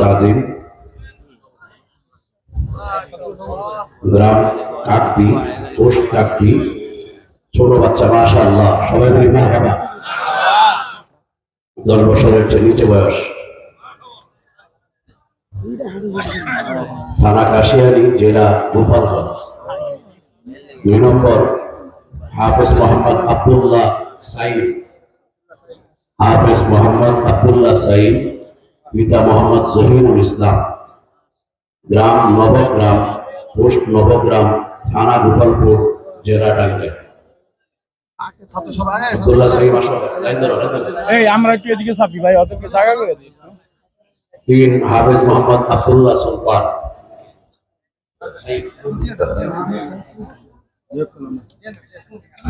তাজিম গ্রাম বয়স। থানা কাশিয়ারি জেলা গোপালগঞ্জ। দুই নম্বর, হাফেজ মোহাম্মদ আব্দুল্লাহ সাইদ হাফেজ মোহাম্মদ আব্দুল্লাহ সাইদ পিতা মোহাম্মদ জহিরুল ইসলাম। গ্রাম নবগ্রাম পোস্ট নবগ্রাম থানা গোপালপুর জেলা দিই। তিন হাফেজ মোহাম্মদ আব্দুল্লাহ সুলতান।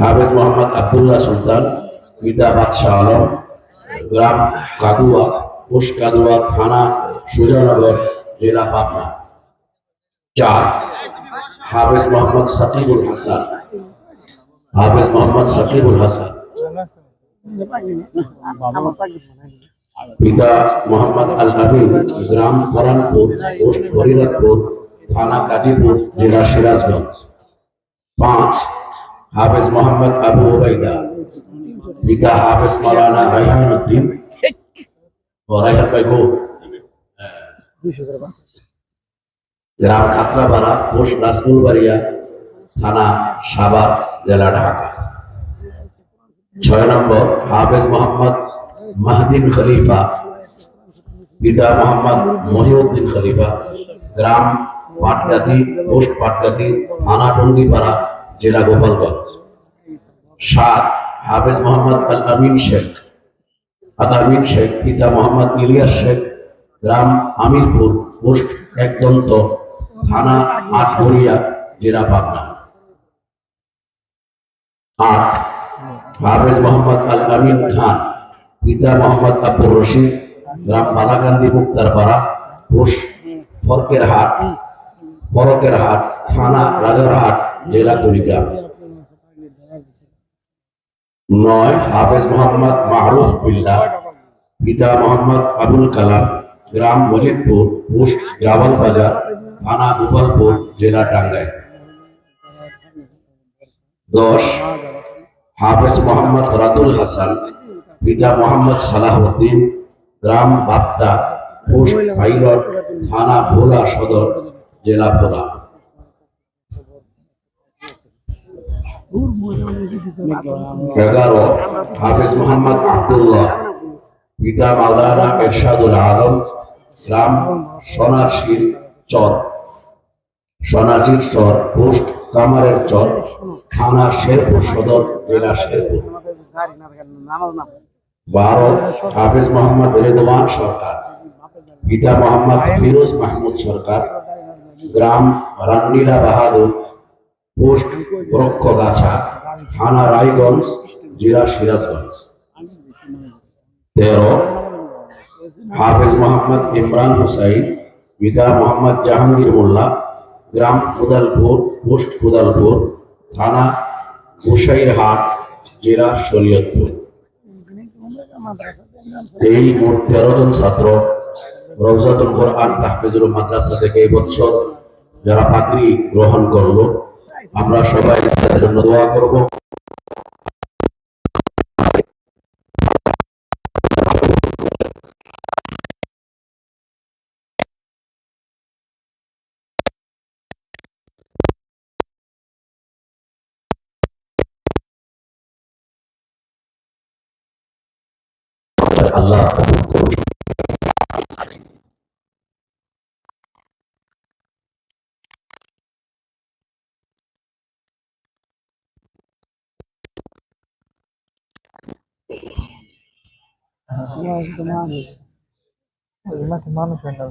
হাফেজ মোহাম্মদ আব্দুল্লাহ সুলতান পিতা বাদশাহ আলম গ্রাম কাদুয়া পোস্ট কাদুয়া থানা, সুজানগর জেলা পাবনা। চার, হাফেজ মোহাম্মদ সাকিবুল হাসান। হাফেজ মোহাম্মদ সাকিবুল হাসান। পিতা মোহাম্মদ আল আমিন গ্রাম পরানপুর পোস্ট হরিরাজপুর থানা কাজীপুর জেলা সিরাজগঞ্জ। পাঁচ, হাফেজ মোহাম্মদ আবু ওবাইদা পিতা হাফেজ মাওলানা রাইহান উদ্দিন। রাইহান ভাই গো গ্রাম খাতরাপাড়া পোস্ট রাসমুলবাড়িয়া থানা সাভার জেলা ঢাকা। ছয় নম্বর হাফেজ মোহাম্মদ মাহদিন খলিফা পিতা মোহাম্মদ মহিউদ্দিন খলিফা গ্রাম পাটগাতি পোস্ট পাটগাতি থানা টঙ্গিপাড়া জেলা গোপালগঞ্জ। সাত হাফেজ মোহাম্মদ আল আমিন শেখ। আল আমিন শেখ, পিতা মোহাম্মদ ইলিয়াস শেখ, গ্রাম আমিরপুর, পোস্ট একদন্ত, থানা আটঘরিয়া, জেলা পাবনা। আট হাফেজ মোহাম্মদ আল আমিন খান, পিতা মোহাম্মদ আব্দুর রশিদ, গ্রাম বালাকান্দি মুক্তারপাড়া, পোস্ট ফরকের হাট ফরকের হাট, থানা রাজারহাট, জেলা কুড়িগ্রাম। নয়, হাফেজ মোহাম্মদ মাহরুফ বিল্লাহ, পিতা মোহাম্মদ আবুল কালাম, গ্রাম মজিদপুর, পোস্ট গ্রাবাল বাজার, থানা গোপালপুর, জেলা টাঙ্গাইল। দশ, হাফেজ মোহাম্মদ রাতুল হাসান, পিতা মোহাম্মদ সালাহউদ্দিন, গ্রাম বাপ্তা, পোস্ট পাইলট থানা ভোলা সদর, জেলা ভোলা। এগারো, হাফেজ মোহাম্মদ আব্দুল্লাহ, পিতা মাওলানা এরশাদুল আলম, গ্রাম সোনারশির চর। সোনারশির চর, পোস্ট কামারের চর, থানা শেরপুর সদর, জেলা শেরপুর। বারো, হাফেজ মোহাম্মদ রেদওয়ান সরকার। পিতা মোহাম্মদ ফিরোজ মাহমুদ সরকার। গ্রাম রান্নিলা বাহাদুর পোস্ট বরক্ষগাছা থানা রায়গঞ্জ, জেলা সিরাজগঞ্জ। তেরো, হাফেজ মোহাম্মদ ইমরান হুসাইন পিতা মোহাম্মদ জাহাঙ্গীর মোল্লা, গ্রাম কোদালপুর, পোস্ট কোদালপুর, থানা গোসাইরহাট, জেলা শরীয়তপুর। এই মোট তেরো জন ছাত্র রওজাতুল কোরআন তাহফিজুল মাদ্রাসা থেকে এই বছর যারা পাগড়ি গ্রহণ করল আমরা সবাই তাদের জন্য দোয়া করব। আল্লাহ சுத்தமாக எல்லாத்துக்குமான ஃப்ரெண்டாக